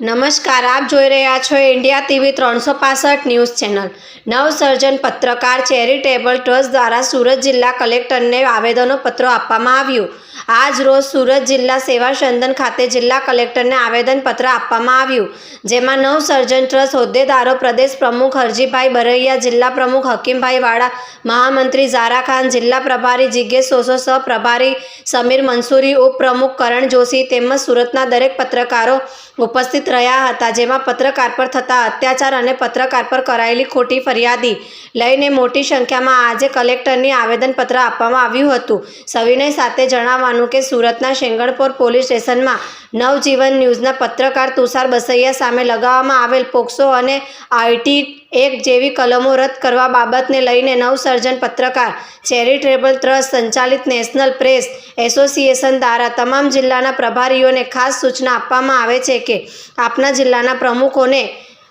નમસ્કાર, આપ જોઈ રહ્યા છો ઇન્ડિયા ટીવી ત્રણસો પાસઠ ન્યૂઝ ચેનલ. નવસર્જન પત્રકાર ચેરિટેબલ ટ્રસ્ટ દ્વારા સુરત જિલ્લા કલેક્ટરને આવેદનો પત્રો આપવામાં આવ્યું. આજ રોજ સુરત જિલ્લા સેવા સંદન ખાતે જિલ્લા કલેક્ટરને આવેદનપત્ર આપવામાં આવ્યું, જેમાં નવસર્જન ટ્રસ્ટ હોદ્દેદારો પ્રદેશ પ્રમુખ હરજીભાઈ બરૈયા, જિલ્લા પ્રમુખ હકીમભાઈ વાળા, મહામંત્રી ઝારા ખાન, જિલ્લા પ્રભારી જિજ્ઞેશ સોસો સહપ્રભારી સમીર મંસૂરી ઉપપ્રમુખ કરણ જોશી તેમજ સુરતના દરેક પત્રકારો ઉપસ્થિત રહ્યા હતા, જેમાં પત્રકાર પર થતા અત્યાચાર અને પત્રકાર પર કરાયેલી ખોટી ફરિયાદી લઈને મોટી સંખ્યામાં આજે કલેક્ટરની આવેદનપત્ર આપવામાં આવ્યું હતું. સવિનય સાથે જણાવવાનું કે સુરતના શેંગણપોર પોલીસ સ્ટેશનમાં નવજીવન ન્યૂઝના પત્રકાર તુષાર બસૈયા સામે લગાવવામાં આવેલ પોક્સો અને આઈટી એક જેવી કલમો રદ કરવા બાબતને લઈને નવસર્જન પત્રકાર ચેરિટેબલ ટ્રસ્ટ સંચાલિત નેશનલ પ્રેસ એસોસિએશન દ્વારા તમામ જિલ્લાના પ્રભારીઓને ખાસ સૂચના આપવામાં આવે છે કે આપના જિલ્લાના પ્રમુખોને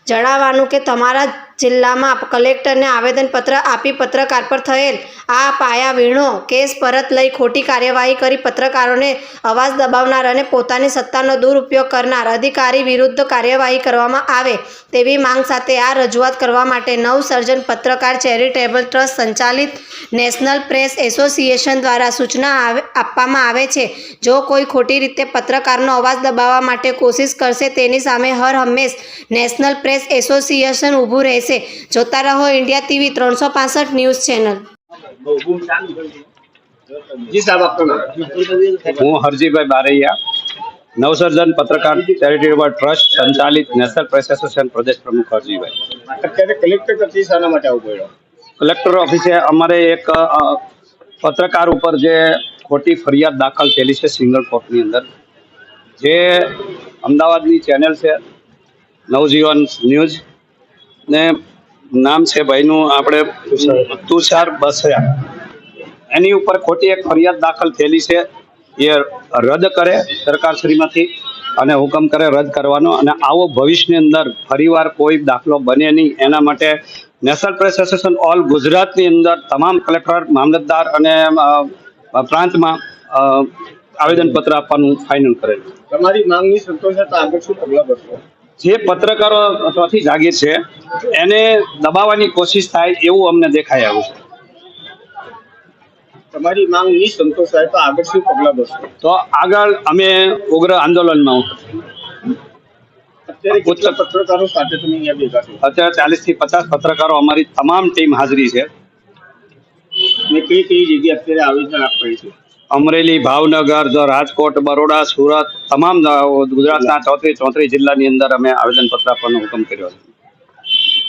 જણાવવાનું કે તમારા જિલ્લામાં કલેક્ટરને આવેદનપત્ર આપી પત્રકાર પર થયેલ આ પાયા વીણો કેસ પરત લઈ ખોટી કાર્યવાહી કરી પત્રકારોને અવાજ દબાવનાર અને પોતાની સત્તાનો દુરુપયોગ કરનાર અધિકારી વિરુદ્ધ કાર્યવાહી કરવામાં આવે તેવી માંગ સાથે આ રજૂઆત કરવા માટે નવસર્જન પત્રકાર ચેરિટેબલ ટ્રસ્ટ સંચાલિત નેશનલ પ્રેસ એસોસિએશન દ્વારા સૂચના આપવામાં આવે છે. જો કોઈ ખોટી રીતે પત્રકારનો અવાજ દબાવવા માટે કોશિશ કરશે તેની સામે હર હંમેશ નેશનલ પ્રેસ એસોસિએશન ઊભું રહેશે. રહેશે જોતા રહો ઇન્ડિયા ટીવી ત્રણસો પાસઠ ન્યૂઝ ચેનલ. હું હરજીભાઈ બારૈયા નવસર્જન પત્રકાર ચેરિટેબલ ટ્રસ્ટ સંચાલિત નેશનલ પ્રેસ એસોસિએશન પ્રદેશ પ્રમુખ હરજીભાઈ. અત્યારે કલેક્ટર કચેરી શાના માટે આવવું પડ્યો? કલેક્ટર ઓફિસે અમારે એક પત્રકાર ઉપર જે ખોટી ફરિયાદ દાખલ થયેલી છે સિંગલ કોર્ટની અંદર. જે અમદાવાદની ચેનલ છે નવજીવન ન્યૂઝ. ને નામ છે ભાઈનું આપણે તુષાર બસયા એની ઉપર ખોટી એક ફરિયાદ દાખલ થયેલી છે. એ રદ કરે સરકારશ્રીમાંથી અને હુકમ કરે રદ કરવાનો અને આવો ભવિષ્યની અંદર ફરીવાર કોઈ દાખલો બને નહીં. એના માટે નેશનલ પ્રેસ એસોસિએશન ઓલ ગુજરાતની અંદર તમામ કલેક્ટર, મામલતદાર અને પ્રાંતમાં આવેદનપત્ર આપવાનું ફાઇનલ કરેલ. તમારી માંગની સંતોષ તો આગળ શું પગલાં ભરશો? જે પત્રકારો ચોથી જાગે છે એને દબાવવાની કોશિશ થાય એવું અમને દેખાઈ આવ્યું છે. તમારી માંગની સંતોષ થાય તો આગળ શું પગલાં ભરશો? તો આગળ અમે ઉગ્ર આંદોલનમાં કેટલા પત્રકારો સાથે તમે અહીંયા ભેગા છો? અત્યારે ચાલીસથી પચાસ પત્રકારો અમારી તમામ ટીમ હાજરી છે. ને કઈ કઈ જગ્યાએ અત્યારે આવેદન આપવાની છે? અમરેલી ભાવનગર રાજકોટ બરોડા સુરત તમામ ગુજરાતના ચોત્રીસ ચોત્રીસ જિલ્લાની અંદર અમે આવેદનપત્ર આપવાનો હુકમ કર્યો છે.